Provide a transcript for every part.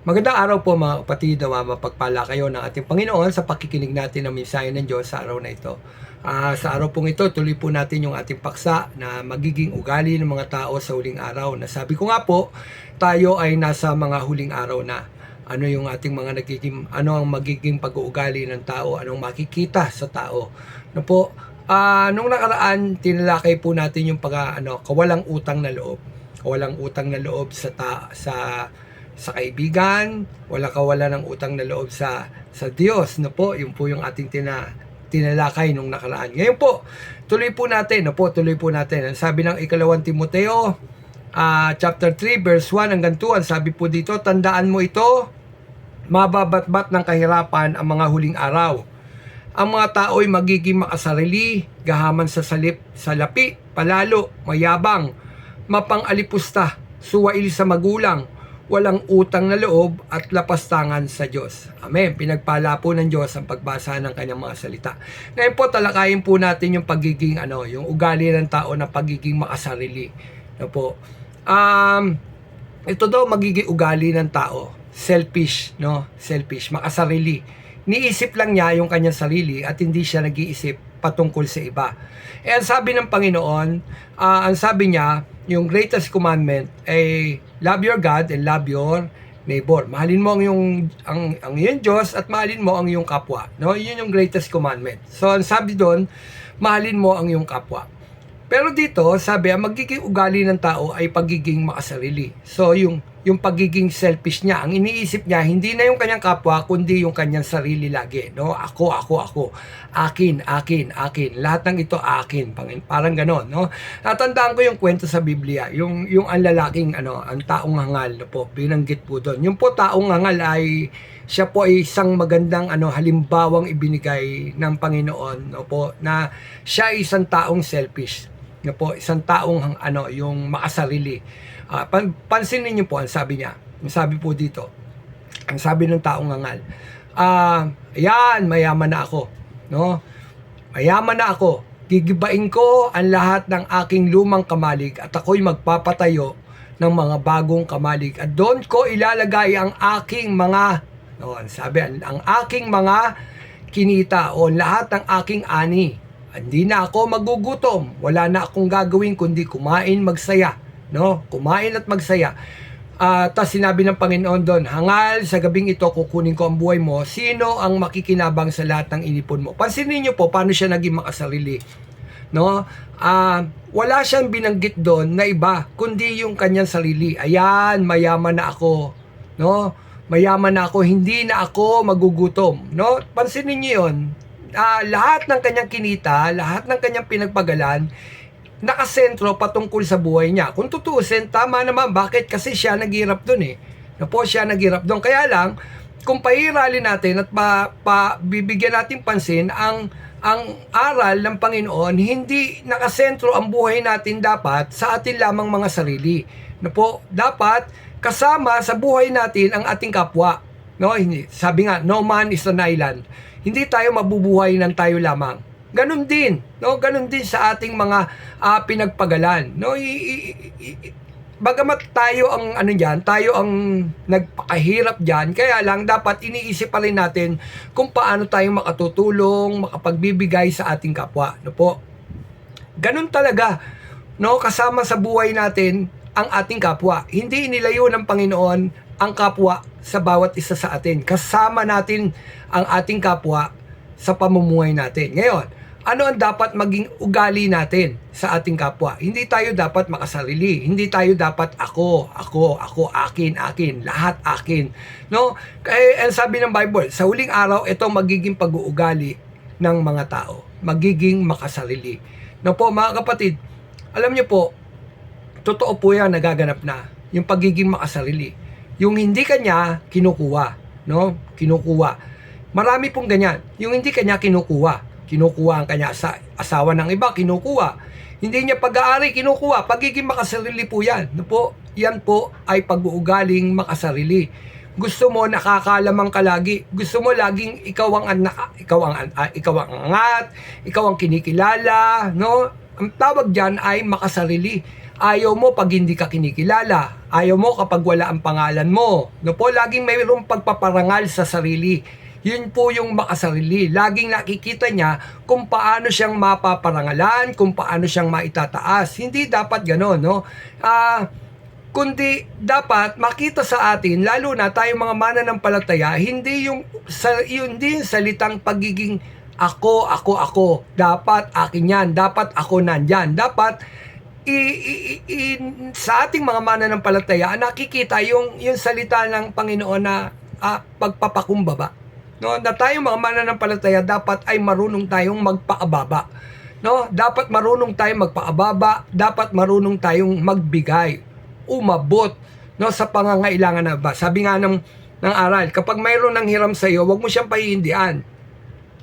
Magandang araw po mga kapatid na mapagpala kayo ng ating Panginoon sa pakikinig natin ng mensahe ng Diyos sa araw na ito. Ah, sa araw pong ito, tuloy po natin yung ating paksa na magiging ugali ng mga tao sa huling araw. Na sabi ko nga po, tayo ay nasa mga huling araw na. Ano yung ating mga nagiging, ano ang magiging pag-uugali ng tao, anong makikita sa tao. Na po, ah, nung nakaraan, tinalakay po natin yung pag, ano, kawalang utang na loob. Kawalang utang na loob sa, ta, sa sa kaibigan, wala ka wala ng utang na loob sa sa Diyos, no po, yun po yung ating tina, tinalakay nung nakaraan. Ngayon po, tuloy po natin, no po, tuloy po natin. Ang sabi ng ikalawang Timoteo, ah, chapter 3, verse 1 hanggang 2, ang sabi po dito, tandaan mo ito, mababatbat ng kahirapan ang mga huling araw. Ang mga tao ay magiging makasarili, gahaman sa salip, sa lapi, palalo, mayabang, mapang-alipusta, suwail sa magulang, walang utang na loob at lapastangan sa Diyos. Amen. Pinagpala po ng Diyos ang pagbasa ng kanyang mga salita. Ngayon po talakayin po natin yung pagiging ano, yung ugali ng tao na pagiging makasarili. No po. Um, ito daw magiging ugali ng tao. Selfish, no? Selfish, makasarili. Niisip lang niya yung kanyang sarili at hindi siya nag-iisip patungkol sa iba. Eh, ang sabi ng Panginoon, ah, ang sabi niya, yung greatest commandment ay love your God and love your neighbor. Mahalin mo ang yung ang ang iyong Diyos at mahalin mo ang iyong kapwa. No, yun yung greatest commandment. So, ang sabi doon, mahalin mo ang iyong kapwa. Pero dito, sabi, ang magiging ugali ng tao ay pagiging makasarili. So, yung, yung pagiging selfish niya, ang iniisip niya, hindi na yung kanyang kapwa, kundi yung kanyang sarili lagi. No? Ako, ako, ako. Akin, akin, akin. Lahat ng ito akin. Parang ganon. No? Natandaan ko yung kwento sa Biblia. Yung, yung ang lalaking, ano, ang taong hangal. No po, binanggit po doon. Yung po taong hangal ay siya po ay isang magandang ano halimbawang ibinigay ng Panginoon no po na siya ay isang taong selfish no po isang taong hang- ano yung makasarili Ah, pan, pansinin niyo po ang sabi niya. Ang sabi po dito. Ang sabi ng taong hangal ah yan mayaman na ako no? Mayaman na ako. Gigibain ko ang lahat ng aking lumang kamalig at ako'y magpapatayo ng mga bagong kamalig at doon ko ilalagay ang aking mga no, ang sabi ang, ang aking mga kinita o lahat ng aking ani hindi na ako magugutom wala na akong gagawin kundi kumain magsaya no kumain at magsaya Ah, tas sinabi ng Panginoon doon, hangal sa gabing ito kukunin ko ang buhay mo. Sino ang makikinabang sa lahat ng inipon mo? Pansinin niyo po paano siya naging makasarili. No? Ah, wala siyang binanggit doon na iba kundi yung kanyang sarili. Ayan, mayaman na ako. No? Mayaman na ako, hindi na ako magugutom. No? Pansinin niyo 'yon. Ah, lahat ng kanyang kinita, lahat ng kanyang pinagpagalan, nakasentro patungkol sa buhay niya. Kung tutusin, tama naman. Bakit? Kasi siya naghirap doon eh. Na po siya naghirap doon. Kaya lang, kung pairali natin at pa, pa, bibigyan natin pansin ang ang aral ng Panginoon, hindi nakasentro ang buhay natin dapat sa atin lamang mga sarili. Na po, dapat kasama sa buhay natin ang ating kapwa. No. Sabi nga, no man is an island. Hindi tayo mabubuhay ng tayo lamang. Ganon din, no? Ganon din sa ating mga ah, pinagpagalan, no? I, i- i- bagamat tayo ang ano diyan, tayo ang nagpakahirap diyan, kaya lang dapat iniisip pa rin natin kung paano tayo makatutulong, makapagbibigay sa ating kapwa, no po? Ganon talaga, no? Kasama sa buhay natin ang ating kapwa. Hindi inilayo ng Panginoon ang kapwa sa bawat isa sa atin. Kasama natin ang ating kapwa sa pamumuhay natin. Ngayon, ano ang dapat maging ugali natin sa ating kapwa? Hindi tayo dapat makasarili. Hindi tayo dapat ako, ako, ako, akin, akin, lahat akin. No? Kaya ang sabi ng Bible, sa huling araw, ito magiging pag-uugali ng mga tao. Magiging makasarili. No po, mga kapatid, alam niyo po, totoo po yan nagaganap na. Yung pagiging makasarili. Yung hindi kanya, kinukuha. No? Kinukuha. Marami pong ganyan. Yung hindi kanya kinukuha. Kinukuha ang kanya sa asawa ng iba, kinukuha. Hindi niya pag-aari, kinukuha. Pagiging makasarili po yan. No po? Yan po ay pag-uugaling makasarili. Gusto mo nakakalamang ka lagi. Gusto mo laging ikaw ang anak, ikaw ang ah, ikaw ang angat, ikaw ang kinikilala, no? Ang tawag diyan ay makasarili. Ayaw mo pag hindi ka kinikilala. Ayaw mo kapag wala ang pangalan mo. No po, laging mayroong pagpaparangal sa sarili. Yun po yung makasarili. Laging nakikita niya kung paano siyang mapaparangalan, kung paano siyang maitataas. Hindi dapat gano'n, no? Ah, kundi dapat makita sa atin lalo na tayong mga mananampalataya hindi yung sa yun din salitang pagiging ako ako ako dapat akin yan dapat ako nandyan dapat i, i, i- sa ating mga mananampalataya nakikita yung yung salita ng Panginoon na ah, pagpapakumbaba. No na tayong mga mananampalataya dapat ay marunong tayong magpaababa. No dapat marunong tayong magpaababa dapat marunong tayong magbigay umabot no sa pangangailangan na ba? Sabi nga ng ng aral kapag mayroon ng hiram sa iyo wag mo siyang pahihindian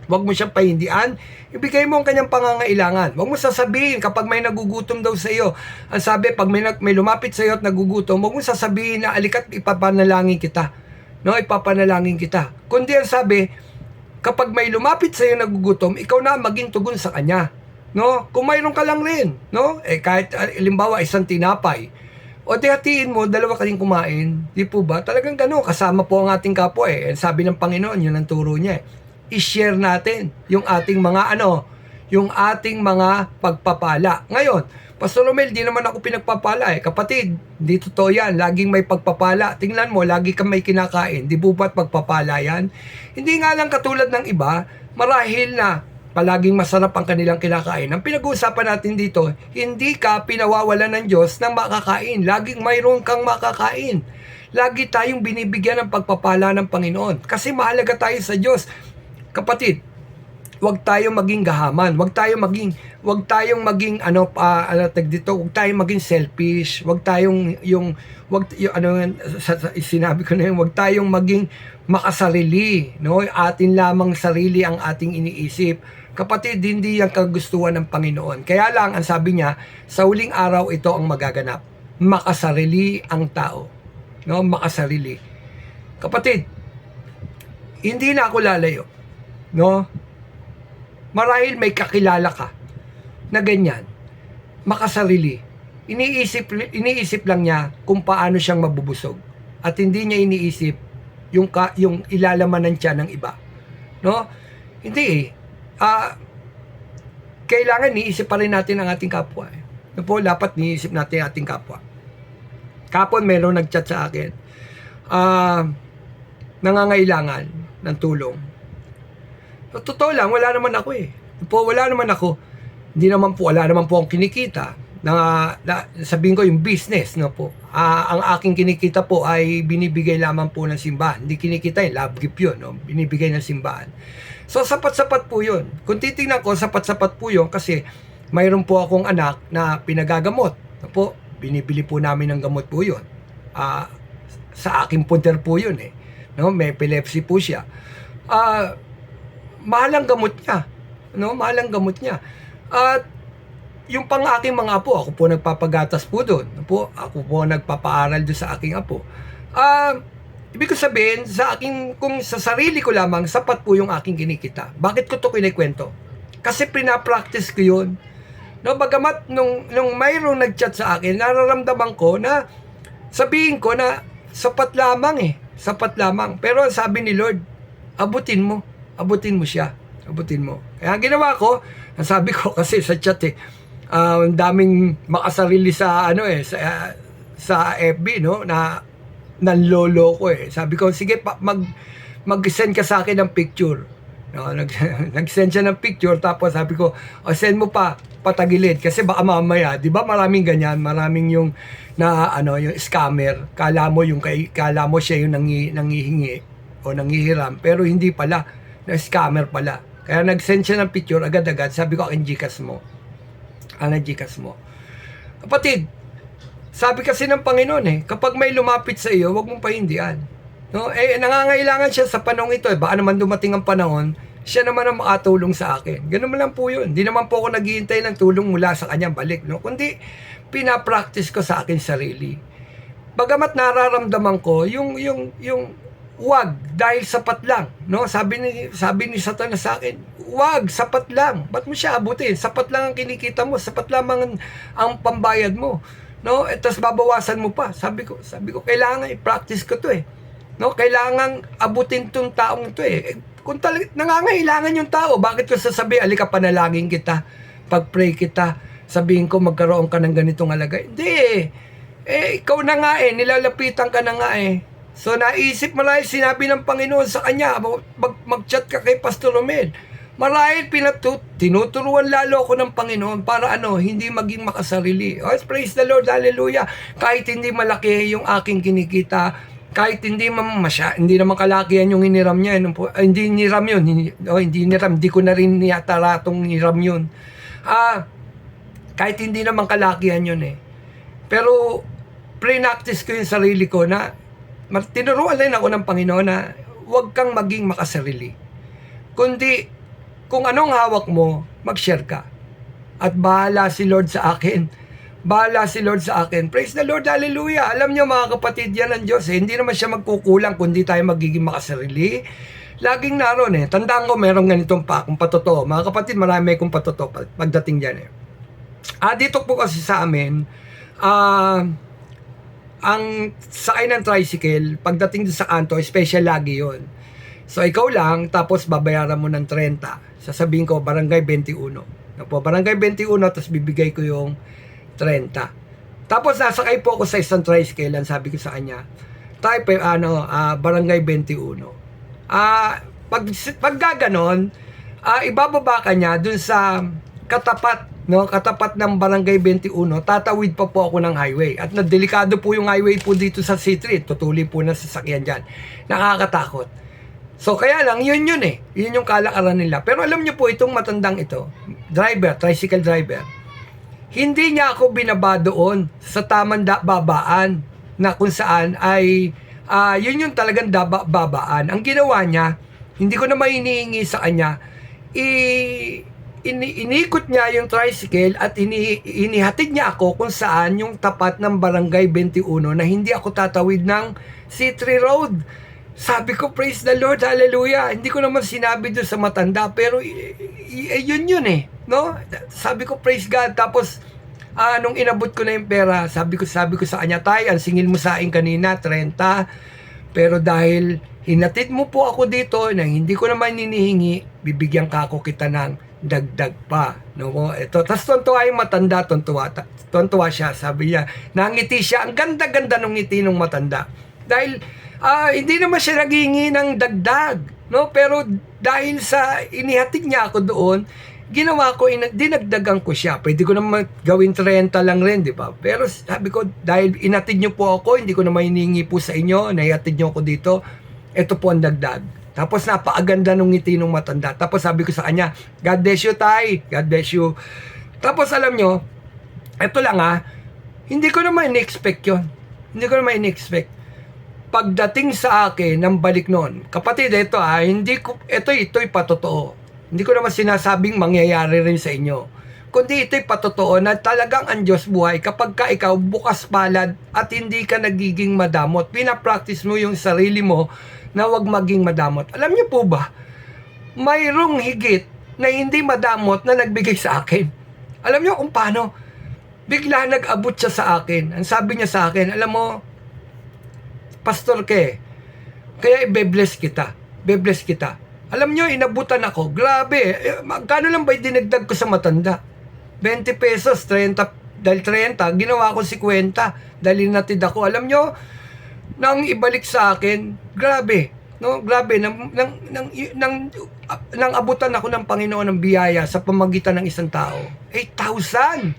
Huwag mo siyang pahindian. Ibigay mo ang kanyang pangangailangan. Huwag mo sasabihin kapag may nagugutom daw sa iyo. Ang sabi, pag may, may lumapit sa iyo at nagugutom, huwag mo sasabihin na alikat ipapanalangin kita. No, ipapanalangin kita. Kundi ang sabi, kapag may lumapit sa iyo nagugutom, ikaw na maging tugon sa kanya. No? Kung mayroon ka lang rin, no? Eh kahit ah, halimbawa isang tinapay, o di hatiin mo, dalawa kayong kumain. Di po ba? Talagang gano'n. Kasama po ang ating kapwa eh. Sabi ng Panginoon, yun ang turo niya eh i-share natin yung ating mga ano, yung ating mga pagpapala. Ngayon, Pastor Romel, di naman ako pinagpapala eh. Kapatid, di totoo yan. Laging may pagpapala. Tingnan mo, lagi kang may kinakain. Di po ba't pagpapala yan? Hindi nga lang katulad ng iba, marahil na palaging masarap ang kanilang kinakain. Ang pinag-uusapan natin dito, hindi ka pinawawalan ng Diyos ng makakain. Laging mayroon kang makakain. Lagi tayong binibigyan ng pagpapala ng Panginoon. Kasi mahalaga tayo sa Diyos. Kapatid, wag tayong maging gahaman, wag tayong maging wag tayong maging ano pa ano tag dito, wag tayong maging selfish, wag tayong yung wag yung, ano sa, sa, sinabi ko na yun, wag tayong maging makasarili, no? Atin lamang sarili ang ating iniisip. Kapatid, hindi yan kagustuhan ng Panginoon. Kaya lang, ang sabi niya, sa huling araw ito ang magaganap. Makasarili ang tao. No? Makasarili. Kapatid, hindi na ako lalayo no? Marahil may kakilala ka na ganyan, makasarili. Iniisip, iniisip lang niya kung paano siyang mabubusog. At hindi niya iniisip yung, ka, yung ilalamanan siya ng iba. No? Hindi eh. Ah, kailangan niisip pa rin natin ang ating kapwa. Eh. No po, dapat niisip natin ang ating kapwa. Kapon meron nagchat sa akin. Ah, nangangailangan ng tulong totoo lang, wala naman ako eh. Po, wala naman ako. Hindi naman po, wala naman po akong kinikita. Na, na sabihin ko yung business, no po. Ah, ang aking kinikita po ay binibigay lamang po ng simbahan. Hindi kinikita yun, love gift yun, no? binibigay ng simbahan. So, sapat-sapat po yun. Kung titingnan ko, sapat-sapat po yun kasi mayroon po akong anak na pinagagamot. No po, binibili po namin ng gamot po yun. Ah, sa aking punter po yun eh. No, may epilepsy po siya. Ah, mahal ang gamot niya. No, mahal ang gamot niya. At yung pang aking mga apo, ako po nagpapagatas po doon. Po, ako po nagpapaaral doon sa aking apo. Ah, ibig ko sabihin, sa aking, kung sa sarili ko lamang, sapat po yung aking kinikita. Bakit ko to kinikwento? Kasi pinapractice ko yun. No, bagamat nung, nung mayroong nagchat sa akin, nararamdaman ko na sabihin ko na sapat lamang eh. Sapat lamang. Pero ang sabi ni Lord, abutin mo abutin mo siya. Abutin mo. Kaya ang ginawa ko, ang sabi ko kasi sa chat eh, ah, ang daming makasarili sa ano eh, sa, sa FB no, na nanlolo ko eh. Sabi ko, sige pa, mag, mag-send ka sa akin ng picture. No, nag, nag-send siya ng picture tapos sabi ko, oh, send mo pa patagilid kasi baka mamaya, 'di ba? Maraming ganyan, maraming yung na ano, yung scammer. Kala mo yung kala mo siya yung nangi, nangihingi o nangihiram pero hindi pala na scammer pala. Kaya nag-send siya ng picture agad-agad. Sabi ko, akin Gcash mo. Ano Gcash mo? Kapatid, sabi kasi ng Panginoon eh, kapag may lumapit sa iyo, huwag mong pahindian. No? Eh, nangangailangan siya sa panahon ito. Eh. Baka naman dumating ang panahon, siya naman ang makatulong sa akin. Ganun lang po yun. Hindi naman po ako naghihintay ng tulong mula sa kanyang balik. No? Kundi, pinapractice ko sa akin sarili. Bagamat nararamdaman ko, yung, yung, yung, wag dahil sapat lang no sabi ni sabi ni Satanas sa akin wag sapat lang ba't mo siya abutin sapat lang ang kinikita mo sapat lamang ang, ang pambayad mo No? At tas babawasan mo pa. Sabi ko, sabi ko, kailangan i-practice ko to eh. No? Kailangan abutin tong taong to eh. Eh, Kung talaga, nangangailangan yung tao, bakit ko sasabi, alika panalangin kita, pag-pray kita, sabihin ko magkaroon ka ng ganitong alaga. Hindi eh. Eh, ikaw na nga eh, nilalapitan ka na nga eh. So, naisip marahil sinabi ng Panginoon sa kanya, mag, mag-chat ka kay Pastor Romel. Marahil pinatu tinuturuan lalo ako ng Panginoon para ano, hindi maging makasarili. Oh, praise the Lord, hallelujah. Kahit hindi malaki yung aking kinikita, kahit hindi man masya, hindi naman kalakihan yung iniram niya, ano po, ah, hindi niram yun, hindi, oh, hindi niram, hindi ko na rin niyataratong niram yun. Ah, kahit hindi naman kalakihan yun eh. Pero, pre-practice ko yung sarili ko na, tinuruan rin ako ng Panginoon na huwag kang maging makasarili. Kundi, kung anong hawak mo, mag-share ka. At bahala si Lord sa akin. Bahala si Lord sa akin. Praise the Lord, hallelujah. Alam niyo mga kapatid, yan ng Diyos. Eh. Hindi naman siya magkukulang kundi tayo magiging makasarili. Laging naroon eh. Tandaan ko merong ganitong pa, kung patotoo. Mga kapatid, marami kong patotoo pag- pagdating dyan eh. Ah, dito po kasi sa amin, ah, ang sakay ng tricycle, pagdating sa kanto, special lagi yon. So, ikaw lang, tapos babayaran mo ng 30. Sasabihin ko, barangay 21. Ano po, barangay 21, tapos bibigay ko yung 30. Tapos nasakay po ako sa isang tricycle, ang sabi ko sa kanya, type, ano, ah, barangay 21. Ah, pag, pag gaganon, ah, ibababa ka niya dun sa katapat, no, katapat ng barangay 21, tatawid pa po ako ng highway. At na delikado po yung highway po dito sa C3, tutuli po na sasakyan dyan. Nakakatakot. So kaya lang, yun yun eh. Yun yung kalakaran nila. Pero alam nyo po, itong matandang ito, driver, tricycle driver, hindi niya ako binaba doon sa tamang babaan na kung saan ay ah, yun yung talagang daba- babaan. Ang ginawa niya, hindi ko na mainihingi sa kanya, i- ini- inikot niya yung tricycle at ini- inihatid niya ako kung saan yung tapat ng barangay 21 na hindi ako tatawid ng C3 Road. Sabi ko, praise the Lord, hallelujah. Hindi ko naman sinabi doon sa matanda, pero yun yun eh. No? Sabi ko, praise God. Tapos, ah, nung inabot ko na yung pera, sabi ko, sabi ko sa kanya, tay, ang singil mo sa akin kanina, 30. Pero dahil hinatid mo po ako dito na hindi ko naman ninihingi, bibigyan ka ako kita ng dagdag pa. No? Ito, tapos tontuwa yung matanda, tontuwa, ta- tontuwa siya. Sabi niya, nangiti siya. Ang ganda-ganda ng ngiti ng matanda. Dahil ah, hindi naman siya naghihingi ng dagdag. No? Pero dahil sa inihatid niya ako doon, ginawa ko, ina- dinagdagan ko siya. Pwede ko naman gawin 30 lang rin, di ba? Pero sabi ko, dahil inatid niyo po ako, hindi ko naman hinihingi po sa inyo, naihatid niyo ako dito, ito po ang dagdag. Tapos napakaganda nung ngiti nung matanda. Tapos sabi ko sa kanya, God bless you, Tay. God bless you. Tapos alam nyo, ito lang ha, hindi ko naman in-expect yun. Hindi ko naman in-expect. Pagdating sa akin ng balik noon, kapatid, ito ah, hindi ko, ito, ito'y patotoo. Hindi ko naman sinasabing mangyayari rin sa inyo. Kundi ito'y patotoo na talagang ang Diyos buhay kapag ka ikaw bukas palad at hindi ka nagiging madamot. Pinapractice mo yung sarili mo na wag maging madamot. Alam niyo po ba, mayroong higit na hindi madamot na nagbigay sa akin. Alam niyo kung paano? Bigla nag-abot siya sa akin. Ang sabi niya sa akin, alam mo, Pastor Ke, kaya ibe-bless kita. Be-bless kita. Alam nyo, inabutan ako. Grabe. Eh, magkano lang ba yung dinagdag ko sa matanda? 20 pesos, 30, dahil 30, ginawa ko 50, dahil natid ako. Alam nyo, nang ibalik sa akin, grabe. No, grabe nang nang nang nang, nang abutan ako ng Panginoon ng biyaya sa pamagitan ng isang tao. 8,000.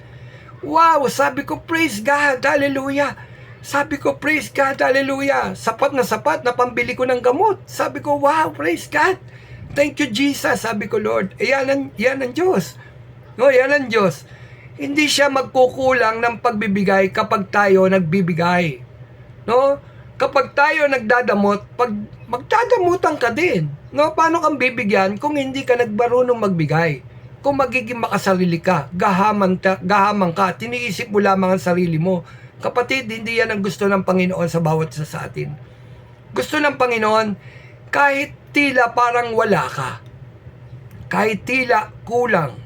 Wow, sabi ko praise God. Hallelujah. Sabi ko, praise God, hallelujah. Sapat na sapat na pambili ko ng gamot. Sabi ko, wow, praise God. Thank you, Jesus. Sabi ko, Lord, eh, yan ang, yan ang Diyos. No, yan ang Diyos. Hindi siya magkukulang ng pagbibigay kapag tayo nagbibigay. No? Kapag tayo nagdadamot, pag magdadamutan ka din. No? Paano kang bibigyan kung hindi ka nagbarunong magbigay? Kung magiging makasarili ka, gahaman, ta, gahaman ka, tiniisip mo lamang ang sarili mo. Kapatid, hindi yan ang gusto ng Panginoon sa bawat isa sa atin. Gusto ng Panginoon, kahit tila parang wala ka, kahit tila kulang,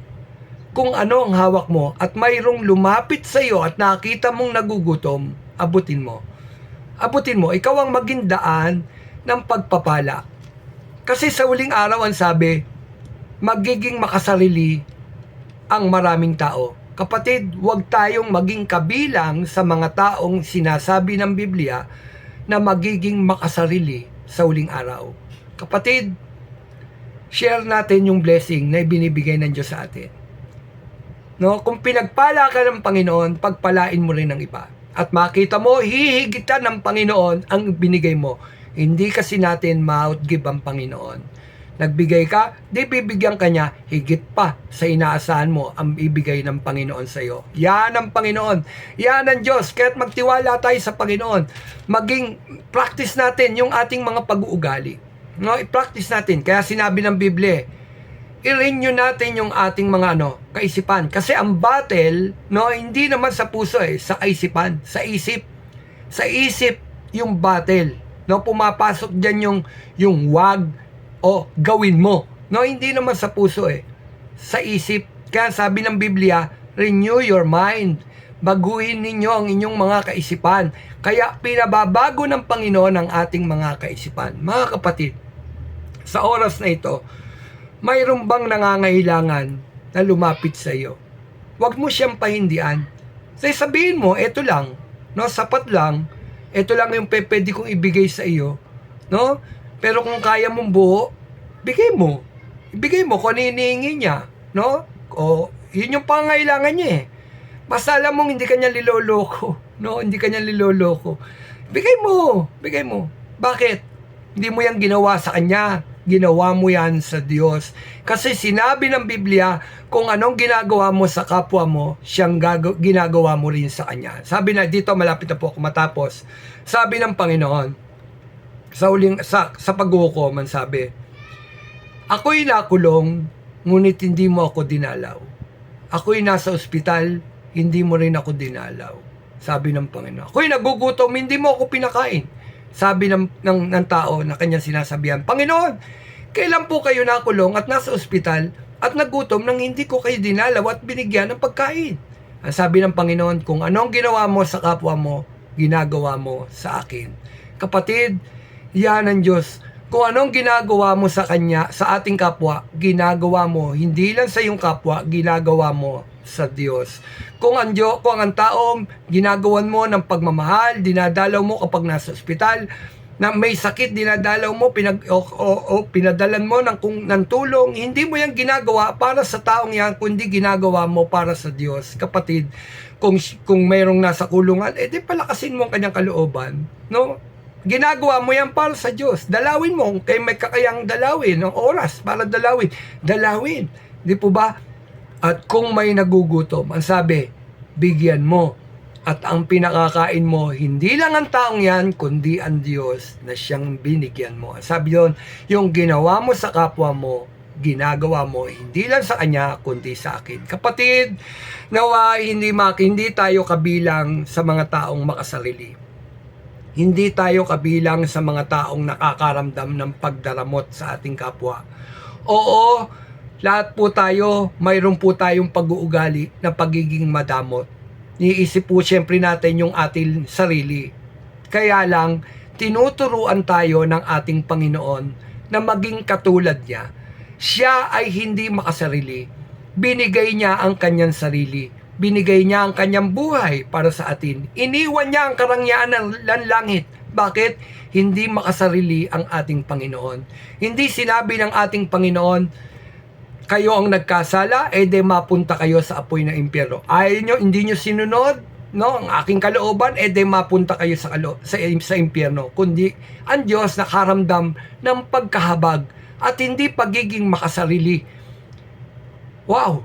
kung ano ang hawak mo at mayroong lumapit sa iyo at nakita mong nagugutom, abutin mo. Abutin mo, ikaw ang maging daan ng pagpapala. Kasi sa huling araw ang sabi, magiging makasarili ang maraming tao. Kapatid, huwag tayong maging kabilang sa mga taong sinasabi ng Biblia na magiging makasarili sa huling araw. Kapatid, share natin yung blessing na ibinibigay ng Diyos sa atin. No, kung pinagpala ka ng Panginoon, pagpalain mo rin ng iba. At makita mo, hihigitan ng Panginoon ang binigay mo. Hindi kasi natin ma-outgive ang Panginoon. Nagbigay ka, di bibigyan ka niya, higit pa sa inaasahan mo ang ibigay ng Panginoon sa iyo. Yan ang Panginoon. Yan ang Diyos. Kaya't magtiwala tayo sa Panginoon. Maging practice natin yung ating mga pag-uugali. No, i-practice natin. Kaya sinabi ng Biblia, i-renew natin yung ating mga ano, kaisipan. Kasi ang battle, no, hindi naman sa puso eh, sa kaisipan, sa isip. Sa isip yung battle. No, pumapasok diyan yung yung wag o gawin mo. No, hindi naman sa puso eh. Sa isip. Kaya sabi ng Biblia, renew your mind. Baguhin ninyo ang inyong mga kaisipan. Kaya pinababago ng Panginoon ang ating mga kaisipan. Mga kapatid, sa oras na ito, mayroon bang nangangailangan na lumapit sa iyo? Huwag mo siyang pahindian. Say, sabihin mo, eto lang, no, sapat lang, eto lang yung pwede kong ibigay sa iyo, no? Pero kung kaya mong buo, bigay mo. Ibigay mo kung ano hinihingi niya, no? O, yun yung pangailangan niya eh. Basta alam mong hindi kanya liloloko, no? Hindi kanya liloloko. Bigay mo, bigay mo. Bakit? Hindi mo yan ginawa sa kanya. Ginawa mo yan sa Diyos. Kasi sinabi ng Biblia, kung anong ginagawa mo sa kapwa mo, siyang ginagawa mo rin sa kanya. Sabi na, dito malapit na po ako matapos. Sabi ng Panginoon, sa uling, sa, sa paghukom, sabi, Ako'y nakulong, ngunit hindi mo ako dinalaw. Ako'y nasa ospital, hindi mo rin ako dinalaw. Sabi ng Panginoon. Ako'y nagugutom, hindi mo ako pinakain. Sabi ng, ng, ng tao na kanyang sinasabihan, Panginoon, kailan po kayo nakulong at nasa ospital at nagutom nang hindi ko kayo dinalaw at binigyan ng pagkain? Ang sabi ng Panginoon, kung anong ginawa mo sa kapwa mo, ginagawa mo sa akin. Kapatid, yan ang Diyos. Kung anong ginagawa mo sa Kanya, sa ating kapwa, ginagawa mo. Hindi lang sa iyong kapwa, ginagawa mo sa Diyos. Kung ang, Diyo, kung ang taong ginagawan mo ng pagmamahal, dinadalaw mo kapag nasa ospital, na may sakit dinadalaw mo pinag o, o, o pinadalan mo ng kung ng tulong hindi mo yan ginagawa para sa taong yan kundi ginagawa mo para sa Diyos. Kapatid kung kung mayroong nasa kulungan eh di palakasin mo ang kanyang kalooban no? Ginagawa mo yan para sa Diyos. Dalawin mo kay may kakayang dalawin ng oras para dalawin. Dalawin. Di po ba at kung may nagugutom ang sabi bigyan mo at ang pinakakain mo, hindi lang ang taong yan, kundi ang Diyos na siyang binigyan mo. Sabi yun, yung ginawa mo sa kapwa mo, ginagawa mo, hindi lang sa kanya, kundi sa akin. Kapatid, nawa hindi, mak hindi tayo kabilang sa mga taong makasarili. Hindi tayo kabilang sa mga taong nakakaramdam ng pagdaramot sa ating kapwa. Oo, lahat po tayo, mayroon po tayong pag-uugali na pagiging madamot Niisip po siyempre natin yung ating sarili. Kaya lang, tinuturuan tayo ng ating Panginoon na maging katulad niya. Siya ay hindi makasarili. Binigay niya ang kanyang sarili. Binigay niya ang kanyang buhay para sa atin. Iniwan niya ang karangyaan ng langit. Bakit? Hindi makasarili ang ating Panginoon. Hindi sinabi ng ating Panginoon, kayo ang nagkasala, eh de mapunta kayo sa apoy ng impyerno. Ayaw nyo, hindi nyo sinunod, no, ang aking kalooban, eh de mapunta kayo sa, kalo, sa, sa impyerno. Kundi ang Diyos nakaramdam ng pagkahabag at hindi pagiging makasarili. Wow!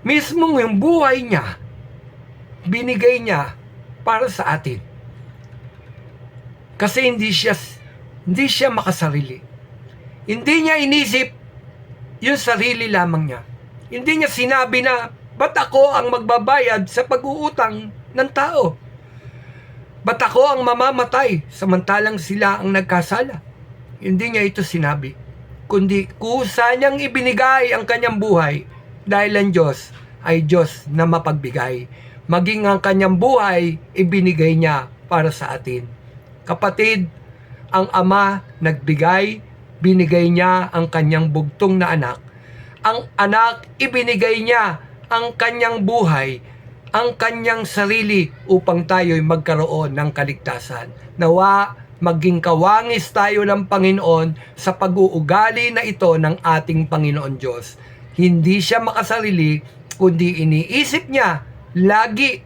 Mismo yung buhay niya, binigay niya para sa atin. Kasi hindi siya hindi siya makasarili. Hindi niya inisip yung sarili lamang niya. Hindi niya sinabi na, ba't ako ang magbabayad sa pag-uutang ng tao? Ba't ako ang mamamatay samantalang sila ang nagkasala? Hindi niya ito sinabi. Kundi kusa niyang ibinigay ang kanyang buhay dahil ang Diyos ay Diyos na mapagbigay. Maging ang kanyang buhay, ibinigay niya para sa atin. Kapatid, ang Ama nagbigay, binigay niya ang kanyang bugtong na anak. Ang anak, ibinigay niya ang kanyang buhay, ang kanyang sarili upang tayo'y magkaroon ng kaligtasan. Nawa, maging kawangis tayo ng Panginoon sa pag-uugali na ito ng ating Panginoon Diyos. Hindi siya makasarili, kundi iniisip niya lagi,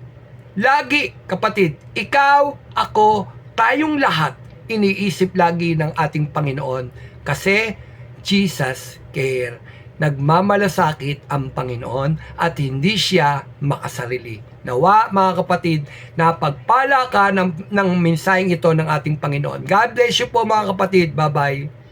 lagi kapatid, ikaw, ako, tayong lahat, iniisip lagi ng ating Panginoon kasi Jesus care. Nagmamalasakit ang Panginoon at hindi siya makasarili. Nawa mga kapatid, na pagpala ka ng, ng mensaheng ito ng ating Panginoon. God bless you po mga kapatid. Bye-bye.